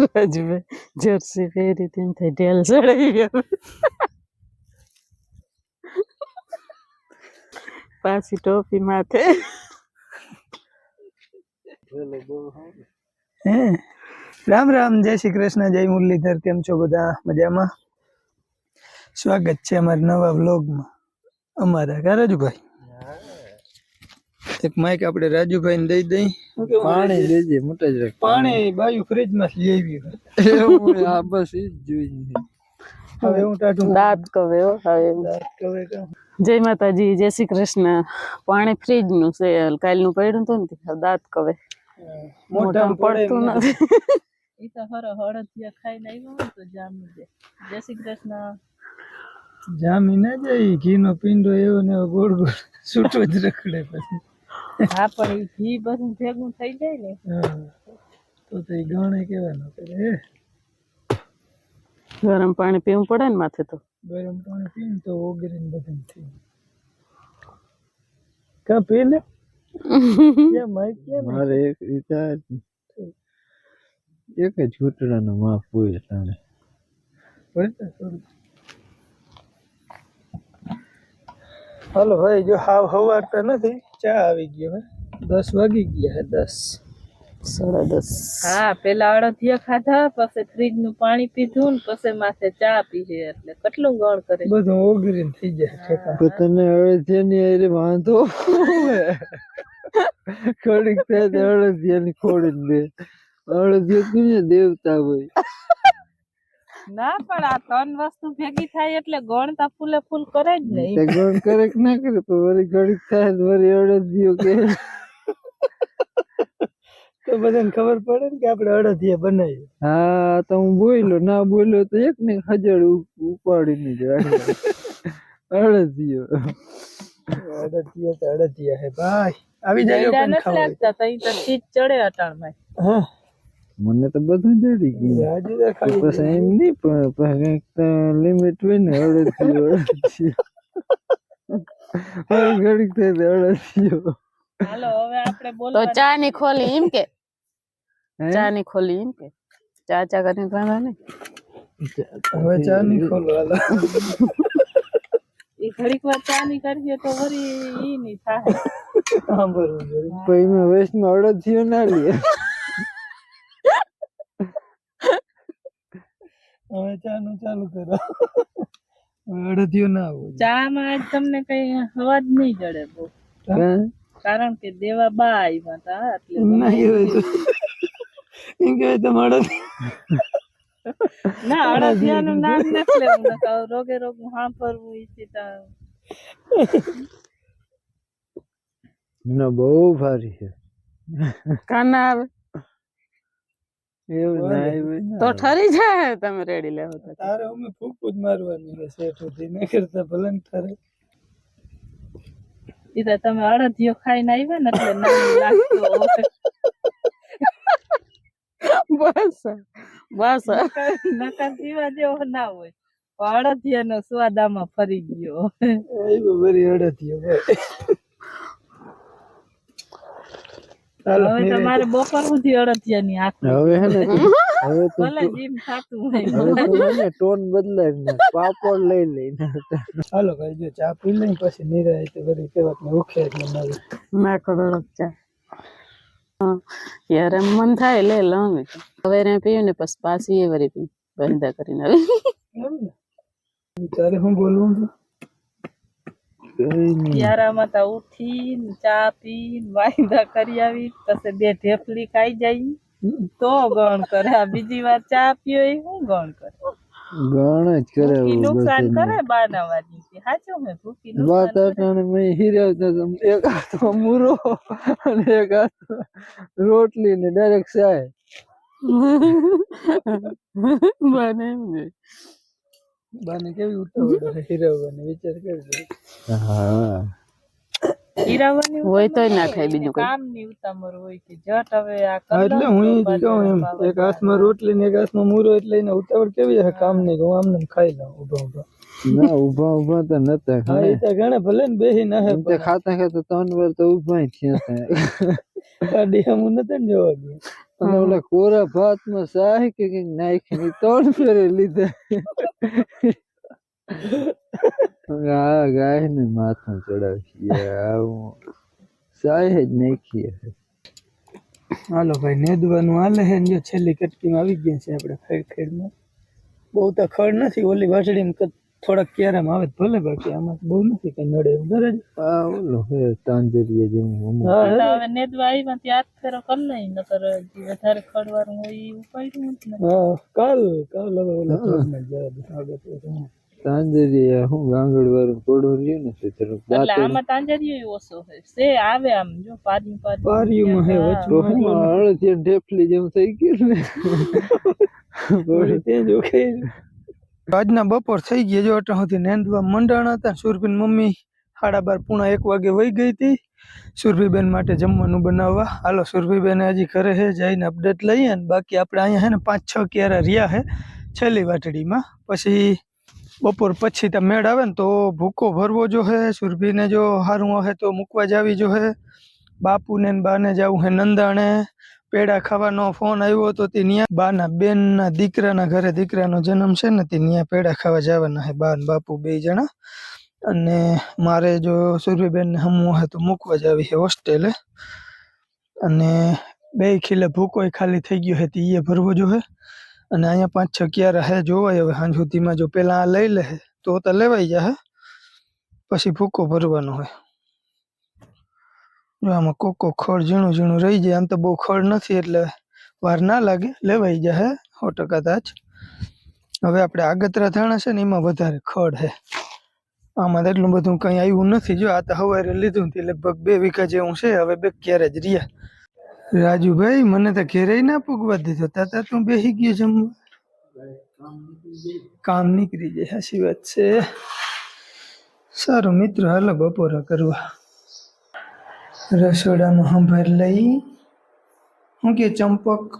Rajubhai jersey પહેરી તેમ થઈ ઢેલ ચડાવી પાછી ટોપી માથે. હે? રામ રામ, જય શ્રી કૃષ્ણ, જય મુરલીધર, કેમ છો બધા? મજામાં? સ્વાગત છે અમારા નવા વ્લોગમાં. અમારા કા એક માઇક આપણે રાજુભાઈ ને દઈ. દઈ પાણી દેજે મોટા જ પાણી બાયુ ફ્રીજમાં લઈ આવ્યું. એવું આ બસ ઈ જ જોઈએ. હવે હું ટાટું દાંત કવે હો હવે કહે કે જય માતાજી જય શ્રી કૃષ્ણ. પાણી ફ્રીજનું છે કાલનું પડ્યું હતું ને દાંત કવે. મોટા મોઢામાં પડતું નથી. ઈ તો હરો હળદિયા ખાઈને આવ્યો તો જામી દે. જય શ્રી કૃષ્ણ. જામી ના જાય ઘીનો પીંડો એવો ને એવો ગોળ ગોળ છૂટો જ રખડે પછી. હા પણ એ ઘી બધું ભેગું થઈ જાય ને. તો તે ગાણે કેવાનો કરે ગરમ પાણી પીવું પડે ને માથે તો? ગરમ પાણી પીને તો ઓગરીને બધું થઈ કા પી લે મારે એક વિચાર એક જ ઘૂંટડાનો માપ હોય તાણે. હલો હાલો ભાઈ જો હાવ હવારતા નથી ચા આવી ગયો હે દસ વાગી ગયા હે દસ. સાડા દસ. હા પેલા અડદિયા ખાધા પછી ફ્રીજનું પાણી પીધું ને પછી માથે ચા પીએ એટલે કેટલું ગણ કરે બધું ઓગરીને થઈ જાય. તો તને અડધિયાની અરે વાંધો ખોડીક થાય તો અડધિયાની ખોડી દે. અડધિયા કોને દેવતા હોય. ના પણ આ ત્રણ વસ્તુ ભેગી થાય એટલે ગણતા ફૂલે ફૂલ કરે જ ને. તે ગણ કરે કે ના કરે પણ વળી ગણિત થાય તો વળી અડધિયો કે. તો બધાને ખબર પડે ને કે આપણે અડદિયા બનાવીએ. હા તો હું બોલ્યો ના બોલ્યો તો એક ને હજાર ઉપાડીને જાય અડધિયો અડદિયા. તો અડદિયા હે ભાઈ. આવી જાય નથી લાગતા તઈ તો ચીજ ચડે અટાણમાં. હા. મને તો બધું જડી ગયું. પછી એમ નહીં પણ લિમિટ હોય ને અડધિયો હવે ઘડીક હવે આપણે તો ચા ની ખોલી એમ કે? ચા ની ખોલી એમ કે? ચા ચા કરીને હવે ચા ની ખોલો એ ઈ ઘડીક વાર ચા ની કરીએ તો વરી ઈ ની થાય. સાંભળવું જોઈએ પછી મેં અડધિયો ના લે હવે ચા નું ચાલુ કરો. હવે ના આવું ચા માં આજ તમને કઈ અવાજ નહીં જડે બહુ. કારણ કે દેવા બા આવ્યા હતા એટલે નહીં હોય તો. એમ કહેવાય તો અડદ ના અડદિયાનું નામ નથી લેવું રોગે રોગ સાંભળવું ઈ સીધા ના બહુ ભારી છે. કાના આવે? એવું ના તો ઠરી જાય તમે રેડી લેવો તો. તારે અમે ફૂકું જ મારવાની છે શેઠ સુધી ન કરતા ભલન તારે તો તમે અડદિયો ખાઈને આવ્યા ને એટલે નામ લાગતો હોય. બસ બસ. નકર પીવા જેવો ના હોય. પણ અડદિયાનો સ્વાદ આમાં ફરી ગયો. એ બરી અડદિયું ભાઈ ચાલો હવે તમારે બપોર સુધી અડદિયાની આંખ હવે હે ને હવે તો ભલે જીમ થાતું હોય હવે તો મને ટોન બદલાય ને પાપડ લઈ લઈને. હાલો ભાઈ જો ચા પી લઈ પછી નિરાય તો બધી કહેવત ને ઉખે એટલે નવી નાખો થોડોક ચા. હા યાર એમ મન થાય લે લઉં હવે એને પીવું ને પછી પાછી એ વરી પી બંધ કરીને. આવી એમ ને. તારે હું બોલવું છું? નહીં. તો ઉઠી ચા પી વાયદા કરી આવી પછી બે ઢેફલી ખાઈ જાય તો ગણ કરે. આ બીજી વાર ચા પીઓ એ હું ગણ કરે? ગણ જ કરે નુકસાન કરે બાનાવાની સાચું મેં ભૂખી વાત. અટાણે મેં હતા. એક હાથમાં મૂરો અને એક રોટલી ને ડાયરેક્ટ ચાય. બને એમ બાને કેવી ઉતાવળ હીરાવવાની વિચાર કરજો. હા. હીરાવાની હોય તોય ઉતામળ ના ખાય હોય, બીજું કે જટ હવે આ હા એટલે હું જ કહું એમ એક હાથમાં રોટલી ને એક હાથમાં મૂરો એટલે એને ઉતાવળ કેવી હશે કામ નહીં હું આમને ખાઈ લઉં ઊભા ઊભા. ના ઊભા ઊભા તો નતા હા એ તો ઘણા ભલે ને બેહી ના હે ખાતા ખાતા ત્રણ વાર તો ઊભા થયા હતા. ગાડી હમું નતા ને જોવા ગયા. અને ઓલા કોરા ભાતમાં સાહી કે નાખી નાખીને ત્રણ ફેરે લીધા. હવે આ ગાય ને માથું ચડાવીએ આવું સાહે જ નાખીએ હાલો ભાઈ નેદવાનું હાલે હે ને જો છેલ્લી કટકીમાં આવી ગયા છે આપણે ખેડ ખેડમાં બહુ તો ખડ નથી ઓલી વાટડીમાં થોડાક ક્યારામાં આવે તો ભલે બાકી આમાં તો બહુ નથી કઈ નડે એવું કરે છે આ ઓલો હે તાંજરિયા જેવું અમુક હા એટલે હે. હવે નેદવા આવ્યા ત્યાં હાથ ફેરો કરી લઈ નકર હજી વધારે ખડવાનું હોય ઈ ઉપાડ્યું જ ને? હા કાલ કાલ હવે ઓલા ખડમાં જ જવા દે આગળ તો શું. તાંજરિયા હું ગાંગડ વાળું કોડો રહ્યું ને તે તરફ એટલે દાંતણ આમાં તાંજરિયો ઓછો હોય છે આવે આમ જો પારી પારી પારીમાં હે હા. તો વચમાં હું અડધી ઢેફલી જેવું થઈ ગયું ને વળી તે જ ઓકે આજના બપોર થઈ ગયા જો અટા સુધી નેંદવા મંડાણા હતા સુરભીન મમ્મી સાડા બાર પૂણા એક વાગે વહી ગઈ હતી સુરભીબેન માટે જમવાનું બનાવવા હાલો સુરભીબેન હજી ઘરે હે જઈને અપડેટ લઈએ ને બાકી આપણે અહીંયા હે ને પાંચ છ ક્યારા રહ્યા હે છેલ્લી વાટડીમાં પછી બપોર પછી ત્યાં મેળ આવે ને તો ભૂકો ભરવો જો હે, સુરભીને જો સારું હે તો મૂકવા જાવી જો હે. બાપુને બાને જવું હે નંદાણે. પેડા ખાવાનો ફોન આવ્યો તો તે ન્યા બાના બેનના દીકરાના ઘરે દીકરાનો જન્મ છે ને તે ન્યા પેડા ખાવા જવાના હે બા બાપુ બે જણા. અને મારે જો સુરભીબેનને હમવું હે તો મૂકવા જાવી હે હોસ્ટેલે. અને બે ખીલે ભૂકોય ખાલી થઈ ગયો હે તે ઈ ભરવો જો હે. અને અહીંયા પાંચ છ રહે જોવાય, હવે સાંજ સુધીમાં જો પેલા આ લઈ લે, તો તો લેવાઈ જાય પછી ભૂકો ભરવાનો હોય. જો આમાં કોકો ખડ ઝીણું ઝીણું રહી જાય, આમ તો બહુ ખડ નથી, એટલે વાર ના લાગે, લેવાઈ જાય સો ટકા તાજ હવે આપણે આગતરા થાણા છે ને, એમાં વધારે ખડ હે. આમાં એટલું બધું કંઈ આવ્યું નથી, જો આ તો હવારે લીધું ને લગભગ બે વીઘા જેવું છે, હવે બે ક્યારે જ રહ્યા. રાજુભાઈ મને તો ઘેરે ના પૂગવા દીધો. તાતા તું બેસી ગયો જમવા. કામ નીકળી જાય સાચી વાત છે. સારું મિત્રો હાલો બપોરા કરવા. રસોડામાં સંભાર લઈ. હું કે ચંપક?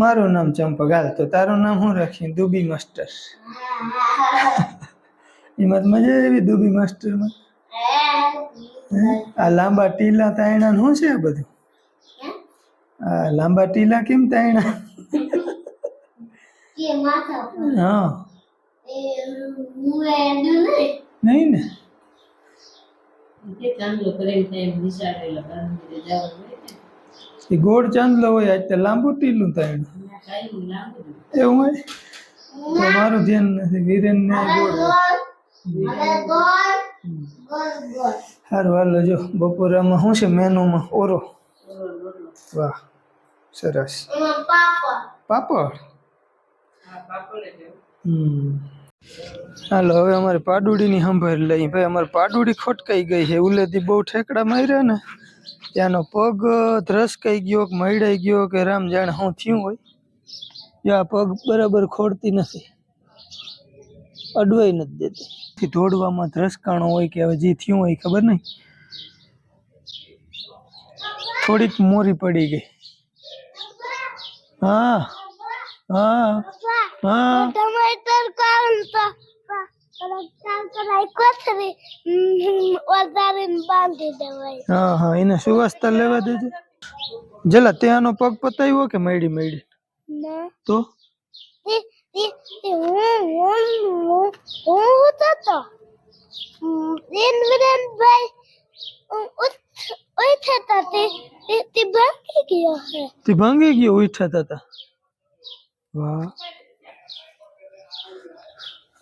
મારું નામ ચંપક હાલ તો તારું નામ હું રાખ્યું દુબી માસ્ટર. એમાં મજા આવી દુબી માસ્ટરમાં? આ લાંબા ટીલા તાયણા શું છે આ બધું? આ લાંબા ટીલા કેમ તાયણા? હા. નહીં? ને? એ ગોળ ચાંદલો હોય આજ તો લાંબુ ટીલું તાયણું. એવું હોય? તો મારું ધ્યાન નથી વીરેન ને ગોળ. હોય. સારું હાલો જો બપોરામાં શું છે મેનુમાં? ઓરો. વાહ, સરસ. પાપડ? હાલો, હવે અમારે પાડુડીની સંભાળ લઈ. ભાઈ, અમારે પાડુડી ખોટકાઈ ગઈ છે. ઉલેથી બહુ ઠેકડા માર્યા ને, ત્યાંનો પગ ધ્રસકાઈ ગયો કે મરડાઈ ગયો કે રામ જાણે શું થયું હોય. ત્યાં પગ બરાબર ખોડતી નથી. અડવાઈ નથી દેતી. થી દોડવામાં ધ્રસકાણો હોય કે હવે જે થયું હોય ખબર નહીં? થોડીક મોરી પડી ગઈ. હા હા હા. હા હા એને સુવાસ્તા લેવા દેજો. જલા ત્યાંનો પગ પતાવ્યો કે મેડી મેડી તો? એ એ એ હું હું હું હું તો એન વિરેન ભાઈ ઓય થતા તે તે તે બાકી ગયો હે તે ભાંગી ગયો ઉઠા હતા વાહ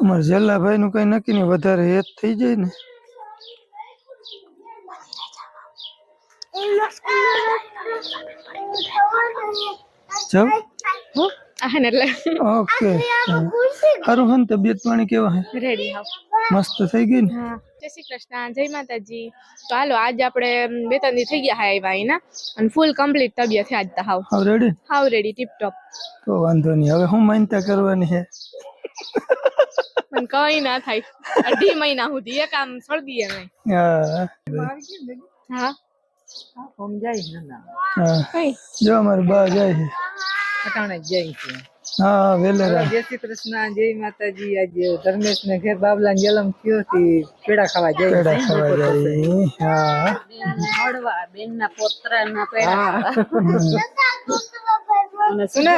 અમારે જલ્લાભાઈ નું કઈ નક્કી નહીં વધારે હેત થઈ જાય ને જાવ ઓકે સારું હન તબિયત પાણી કેવા હે રેડી હાવ મસ્ત થઈ ગઈ ને હા જય શ્રી કૃષ્ણ જય માતાજી તો હાલો આજ આપણે બે ત્રણ દી થઈ ગયા હા આવ્યા અહીંના અને ફૂલ કમ્પ્લીટ તબિયત છે આજ તો હાવ હવે રેડી હાવ રેડી ટીપ ટોપ તો વાંધો નહીં હવે હું માનતા કરવાની છે પણ કઈ ના થાય અઢી મહિના સુધી એક આમ શરદી નહીં હા હા હા કઈ જો અમારી બા જાય છે અટાણે જ છે હા વેલેરા જય શ્રી કૃષ્ણ જય માતાજી. આજે ધર્મેશ ને ઘેર બાબલા જલમ થયો થી પેડા ખાવા જાય પેડા ખાવા જાય હા. મળવા બેન ના પોતરા ના પેડા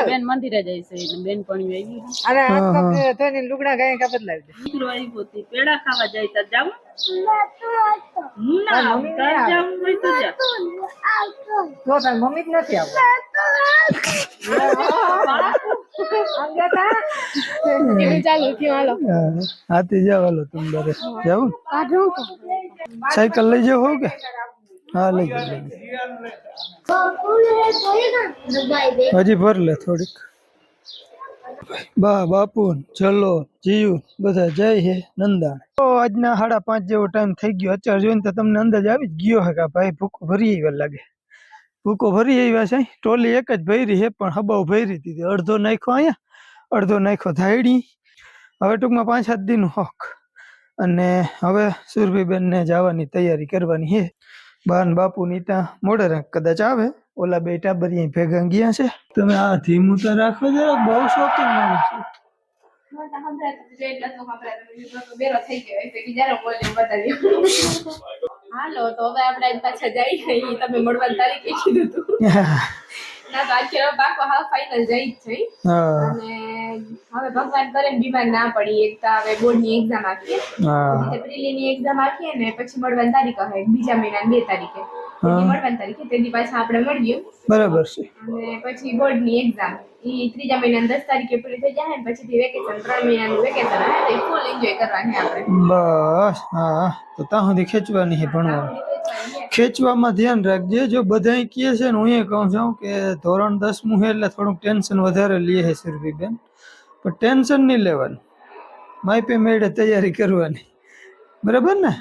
બેન મંદિરે જાય છે બેન પણ આવી લુગડા ગાય કા લાવી દે? પેડા ખાવા જાય તો જાવ? હું ના આવું તાર જાવું હોય તો જા તાર મમ્મી જ નથી હાથી જાવ સાયકલ લઈ જાવ કે? હા લઈ જાવ હજી ભર લે થોડીક. બા બાપુ ચલો જીવ, બધા જય હે નંદાણ. તો આજના સાડા પાંચ જેવો ટાઈમ થઈ ગયો. અત્યારે જોઈને તો તમને અંદાજ આવી જ ગયો હે કે ભાઈ ભૂકો ભરી આવ્યા લાગે. ભૂકો ભરી આવ્યા છે ટોલી એક જ ભરી હે, પણ હબાવ ભરી દીધી. અડધો નાખ્યો અહીંયા, અડધો નાખ્યો ધાયડી. હવે ટૂંકમાં પાંચ સાત દિન હોક. અને હવે સુરભીબેનને જવાની તૈયારી કરવાની છે બાન બાપુની ત્યાં મોડે કદાચ આવે. ઓલા બે ટાબરિયા ભેગા ગયા છે. તમે આ ધીમું તો રાખો છો બહુ શોખીન માણસ છો. હાલો તો હવે આપણે પાછા જઈએ. તમે મળવાની તારીખે કીધું હતું ના તો આજે બાકો હા ફાઇનલ જઈ જ છે. અને હવે ભગવાન કરે ને બીમાર ના પડી એક તો હવે બોર્ડની એક્ઝામ આપીએ. હા. પ્રિલીની એક્ઝામ આપીએ ને પછી મળવાની તારીખ હશે બીજા મહિના બે તારીખે. મળવાની તારીખે તે પાછા આપણે મળીએ. બરાબર છે. અને પછી બોર્ડની એક્ઝામ ઈ ત્રીજા મહિનાની દસ તારીખે પૂરી થઈ જાય ને પછીથી વેકેશન ત્રણ મહિનાનું વેકેશન આવે તો ફૂલ એન્જોય કરવાની આપણે. બસ હા. તો ત્યાં સુધી ખેંચવાની છે ભણવાનું ખેંચવામાં ધ્યાન રાખજે. જો બધાય કહે છે ને હું એ કહું છું કે ધોરણ દસમું છે એટલે થોડુંક ટેન્શન વધારે લે છે સુરભીબેન. પણ ટેન્શન નહીં લેવાનું. માઇપે મેળે તૈયારી કરવાની. બરાબર ને?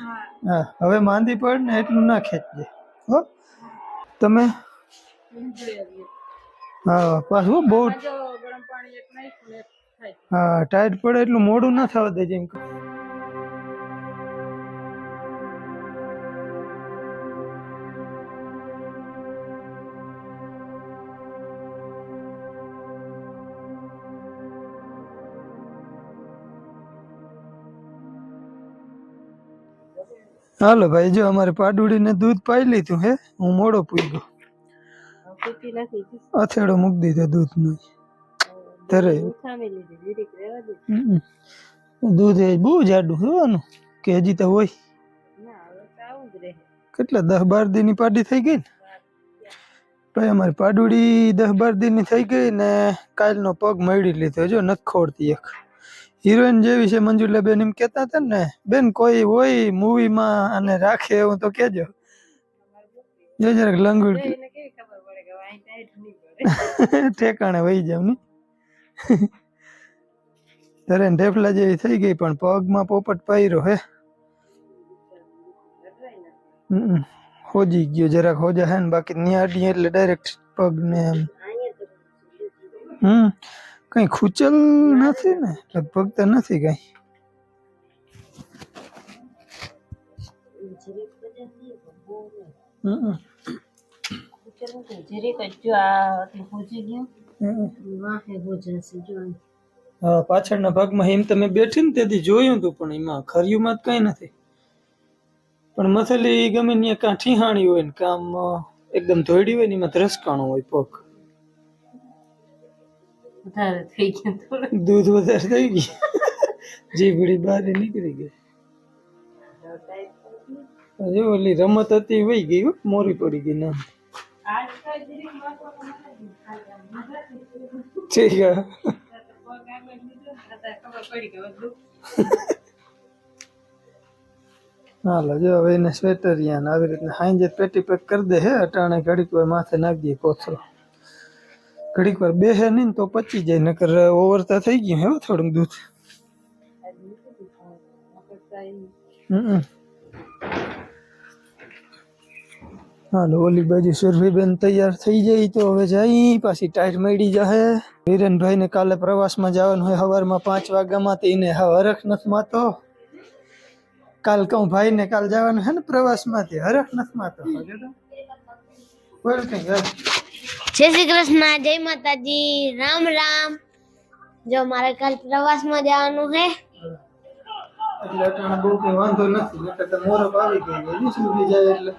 હા હવે માંદી પડ ને એટલું ના ખેંચજે. હો? તમે? હા પાછું બહુ હા ટાઈટ પડે એટલું મોડું ના થવા દેજે એમ હાલો ભાઈ જો અમારે પાડુડીને દૂધ પાઈ લીધું હે હું મોડો પી ગયો. અથેડો મૂકી દીધો દૂધનો. ધરે. ખામી લીધી જીરીક રહેવા દે. હમ. દૂધ એ બહુ જાડું હોવાનું કે હજી તો હોય. ના કેટલા દસ બાર દીની પાડી થઈ ગઈ ને? ભાઈ અમારી પાડુડી દસ બાર દીની થઈ ગઈ ને કાલનો પગ મળી લીધો જો નથી ખોડતી એક. હિરોઈન જેવી છે મંજુલા બેન એમ કેતા હતા ને બેન કોઈ હોય મૂવીમાં અને રાખે એવું તો કેજો જો જરાક લંગુડ ઠેકાણે વહી જાવ ને. ધરે ઢેફલા જેવી થઈ ગઈ પણ પગમાં પોપટ પાયરો હે. હમ. હોજી ગયો જરાક હોજા હે ને બાકી નિયાડી એટલે ડાયરેક્ટ પગ ને એમ હમ કઈ ખૂચલ નથી ને લગભગ તો નથી કઈ હમ. જીરીક જ જો આ આટલું પૂછી ગયું હમ. વાહે ભોજનસી જો હા પાછળના ભાગમાં એમ તમે બેઠી ને તેથી જોયું હતું પણ એમાં ખર્યુમાં કઈ નથી પણ મથલી ગમે ત્યાં કાં ઠીહાણી હોય ને કામ અ, એકદમ ધોઈડી હોય ને એમાં ધ્રસકાણું હોય પગ વધારે થઈ ગયું થોડું દૂધ વધારે થઈ ગઈ જીભડી બહાર નીકળી ગઈ. જો ઓલી રમત હતી વહી ગઈ હો, મોરી પડી ગઈ ના આજ તો જીરીક વાંચવામાં નથી ખાલી આમ મજાકથી ઠીક છે પગ આગળ લીધો ને અત્યારે ખબર પડી કે? બધું હાલો જો હવે એને સ્વેટર યાન આવી રીતના હાંજે પેટી પેક કરી દે હે અટાણે ઘડીક વાર માથે નાખી દઈએ કોથળો. ઘડીક વાર બેહે નહીં ને તો પચી જાય નકર ઓવરતા થઈ ગયું હે હો થોડુંક દૂધ. હમ હાલો ઓલી બાજુ સુરભીબેન તૈયાર થઈ જાય તો હવે જઈ પાછી ટાઈટ મળી જાહે. વીરેનભાઈ ને કાલે પ્રવાસમાં જવાનું હોય સવારમાં પાંચ વાગ્યામાં તો એને હવે હરખ નથી માતો કાલ કહું ભાઈ ને કાલ જવાનું હે ને પ્રવાસમાંથી હરખ નથી માતો બોલ કઈ યાર જય શ્રી કૃષ્ણ જય માતાજી. રામ રામ. જો મારે કાલ પ્રવાસમાં જવાનું હે. એટલે અટાણે બહુ કઈ વાંધો નથી. નકર તો મોરપ આવી ગઈ હજી સુરભી જાય એટલે.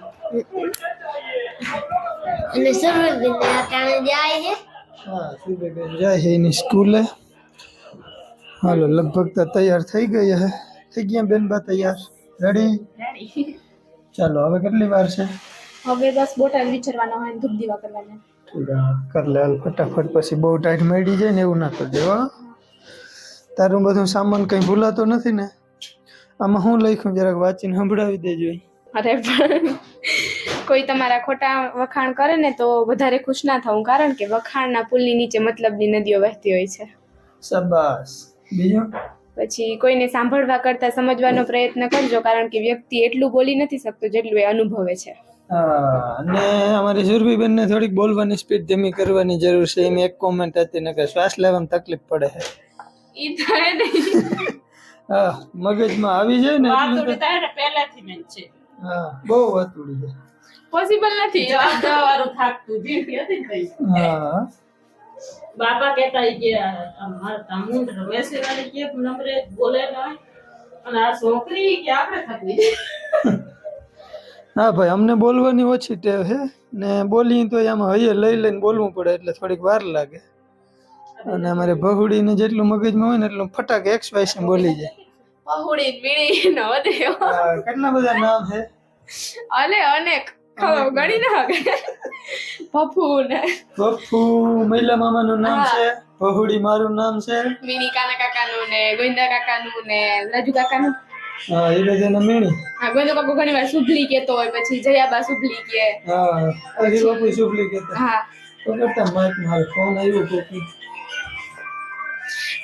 અને સુરભીબેન ને અટાણે જાય હે. હા સુરભીબેન જાય છે એની સ્કૂલે. હાલો લગભગ તો તૈયાર થઈ ગઈ હે. થઈ ગયા બેન બા તૈયાર? રેડી ચાલો હવે કેટલી વાર છે? હવે બસ બોટલ વિચારવાના હોય ધૂપ દીવા કરવાના. ઠીક હા કર લે ફટાફટ પછી બહુ ટાઈટ મળી જાય ને એવું ના કરજો હો. તારું બધું સામાન કંઈ ભૂલાતો નથી ને? આમાં હું લખ્યું? જરાક વાંચીને સંભળાવી દેજો અરે પણ કોઈ તમારા ખોટા વખાણ કરે ને તો વધારે ખુશ ના થવું કારણ કે વખાણના પુલની નીચે મતલબની નદીઓ વહેતી હોય છે. શાબાશ. બીજું? પછી કોઈને સાંભળવા કરતા સમજવાનો પ્રયત્ન કરજો કારણ કે વ્યક્તિ એટલું બોલી નથી શકતો જેટલું એ અનુભવે છે. અને અમારી સુરભીબેનને થોડીક બોલવાની સ્પીડ ધીમી કરવાની જરૂર છે. એની એક કોમેન્ટ હતી ને કે શ્વાસ લેવામાં તકલીફ પડે છે. ઈ થાય નહીં હા મગજમાં આવી જાય ને પહેલાથી મેં છે. હા બહુ વાતુડી જાય પોસિબલ નથી. વાળું થાકતું જીવતી હતી ને હા. બાપા કહેતા કે આમ મારા રમેશ વાળી કે નંબરે બોલે નહીં અને આ છોકરી કે આપણે થકવી હા ભાઈ અમને બોલવાની ઓછી ટેવ છે ને બોલી તો આમાં હૈયે લઈ લઈને બોલવું પડે એટલે થોડીક વાર લાગે. અને અમારે બહુડીને જેટલું મગજમાં હોય ને એટલું ફટાક એક્સ વાય બોલી જાય. ભહુડી બીડી ન કેટલા બધા નામ છે અલે અનેક. ગણી ના પપ્પુ ને. પપ્પુ મહિલા મામાનું નામ છે ભહુડી મારું નામ છે. મિની કાના કાકાનું ને ગોવિંદા કાકાનું ને રાજુ કાકાનું. હા એ બધાને મેણી. હા ગોંદો કાકો ઘણી વાર સુભલી કેતો હોય પછી જયાબા સુભલી કે હા અરે બાપુ સુભલી કહેતા. હા. તો કરતા માઇક મારો ફોન આવ્યો કોકી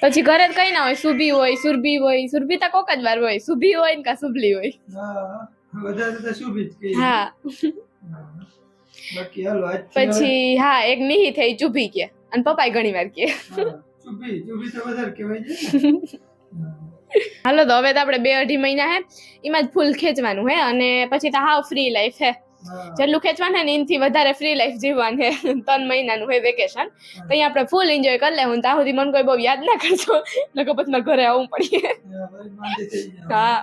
પછી ઘરે કઈ ના હોય સુભી હોય સુરભી હોય સુરભી તો કોક જ વાર હોય સુભી હોય ને કા સુભલી હોય. હા વધારે તો શુભી જ કહી. હા. હા. બાકી હાલો પછી હા એક નિહી થઈ ચૂભી કે અને પપ્પાએ ઘણી વાર કે ચૂભી ચૂભી તો વધારે કહેવાય છે. હાલો તો હવે તો આપણે બે અઢી મહિના હે એમાં જ ફૂલ ખેંચવાનું હે અને પછી તો હાવ ફ્રી લાઈફ હે જેટલું ખેંચવાનું ને એનાથી વધારે ફ્રી લાઈફ જીવવાનું હે ત્રણ મહિનાનું હોય વેકેશન તો અહીંયા આપણે ફૂલ એન્જોય કરી લેવું ત્યાં સુધી મને કોઈ બહુ યાદ ના કરજો લગભગ પછી મારે ઘરે આવવું પડીએ હા,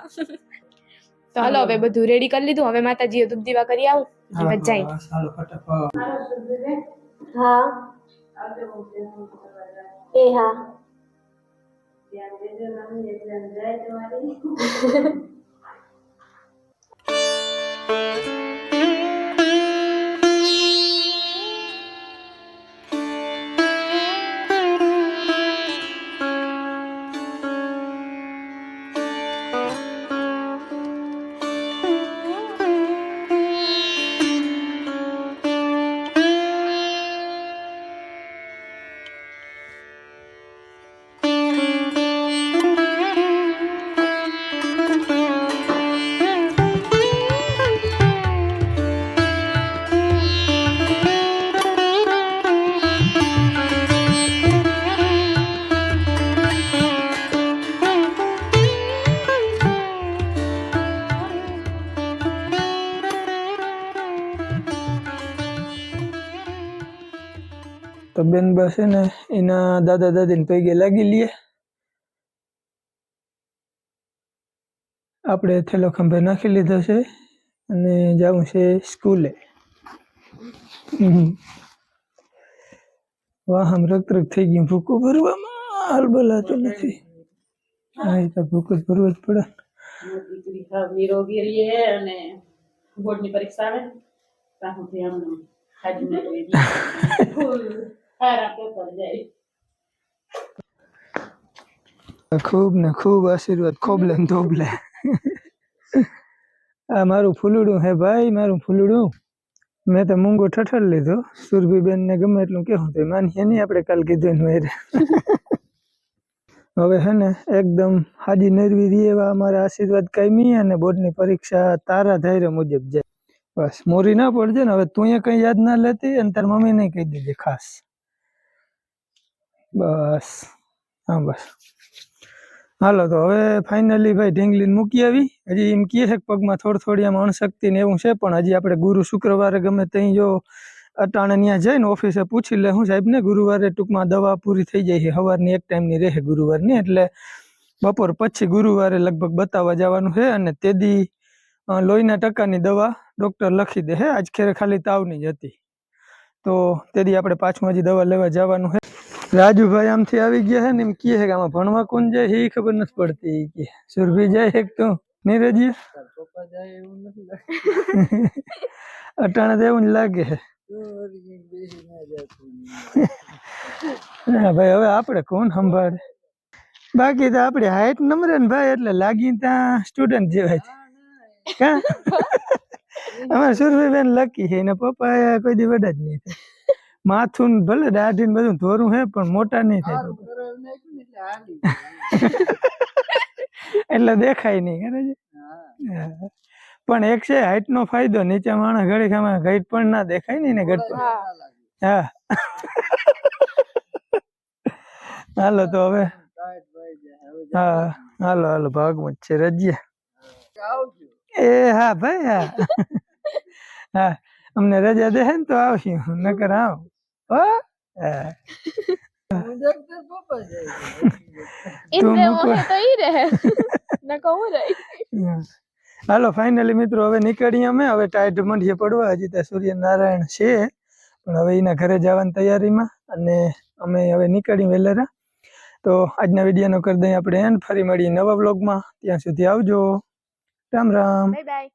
તો હાલો હવે બધું રેડી કરી લીધું હવે માતાજીએ ધૂપ દીવા કરી આવું જાય હા એ હા એ હા તો બેન બસ છે ને એના દાદા દાદીને પૈગે લાગી લઈએ આપણે થેલો ખંભે નાખી લીધો છે અને જવું છે સ્કૂલે. વાહ આમ રક રક થઈ ગયું. ભૂકું ભરવામાં હાલ બોલાતું નથી. હા એ તો ભૂકું ભરવું જ પડે. નિરોગી રહીએ અને બોર્ડની પરીક્ષા આવે. ત્યાં સુધી આમ ખાધી ખૂબ ને ખૂબ આશીર્વાદ ખોબલે ને ધોબલે. આ મારું ફૂલડું હે ભાઈ, મારું ફૂલડું. મેં તો મૂંગો ઠઠર લીધો. સુરભીબેન ને ગમે એટલું કેવું તો માનીએ નહીં આપણે કાલ કીધું એનું હવે હે ને એકદમ હાજી નરવી રી એવા અમારા આશીર્વાદ કાયમી અને બોર્ડની પરીક્ષા તારા ધૈર્ય મુજબ જાય. બસ, મોરી ના પડજે ને, હવે તું એ કઈ યાદ ના લેતી અને તાર મમ્મી ને કહી દેજે ખાસ. બસ, હા બસ. હાલો, તો હવે ફાઇનલી ભાઈ ઢીંગલીને મૂકી આવી. હજી એમ કહે છે કે પગમાં થોડી થોડી આમ અણશક્તિ ને એવું છે, પણ હજી આપણે ગુરુ શુક્રવારે ગમે ત્યાં જો અટાણે ત્યાં જઈને ઓફિસે પૂછી લે, હું સાહેબ ને ગુરુવારે ટૂંકમાં દવા પૂરી થઈ જાય છે સવારની એક ટાઈમની રહે ગુરુવારની, એટલે બપોર પછી ગુરુવારે લગભગ બતાવવા જવાનું છે, અને તે દી લોહીના ટકાની દવા ડૉક્ટર લખી દે હે આજ ખેરે ખાલી તાવની જ હતી. તો તેદી આપણે પાછું હજી દવા લેવા જવાનું છે. રાજુભાઈ આમથી આવી ગયા છે ને એમ કહે છે કે આમાં ભણવા કોણ જાય એ ખબર નથી પડતી કે સુરભી જાય એક તો? નીરજ અટાણે તો એવું લાગે છે. હા ભાઈ હવે આપણે કોણ સંભાળે? બાકી તો આપણે હાઈટ નંબર ને ભાઈ એટલે લાગી ત્યાં સ્ટુડન્ટ જેવાય છે. અમારે અમારે સુરભીબેન લકી છે એના પપ્પા કોઈ દી વડા જ નહીં થાય. માથું ભલે દાઢી ને બધું ધોરું હે પણ મોટા નહીં થાય. એટલે દેખાય નહીં ખરે. પણ એક છે હાઈટ નો ફાયદો નીચે માણસ ઘડી ખામાં ઘટ પણ ના દેખાય નહીં ને ઘટ હા. હાલો તો હવે. હા હાલો હાલો ભાગમાં છે રજ્યા એ હા ભાઈ હા. હા. અમને રજા દે ને તો આવશું. નકર આવ હો. હાલો ફાઇનલી મિત્રો હવે નીકળીએ અમે. હવે ટાઈટ મંડીએ પડવા. હજી ત્યાં સૂર્યનારાયણ છે. પણ હવે એના ઘરે જવાની તૈયારીમાં અને અમે હવે નીકળી વેલેરા. તો આજના વિડીયોનો કરી દઈએ આપણે એન્ડ ફરી મળીએ નવા બ્લોગમાં ત્યાં સુધી આવજો. રામ રામ. Bye bye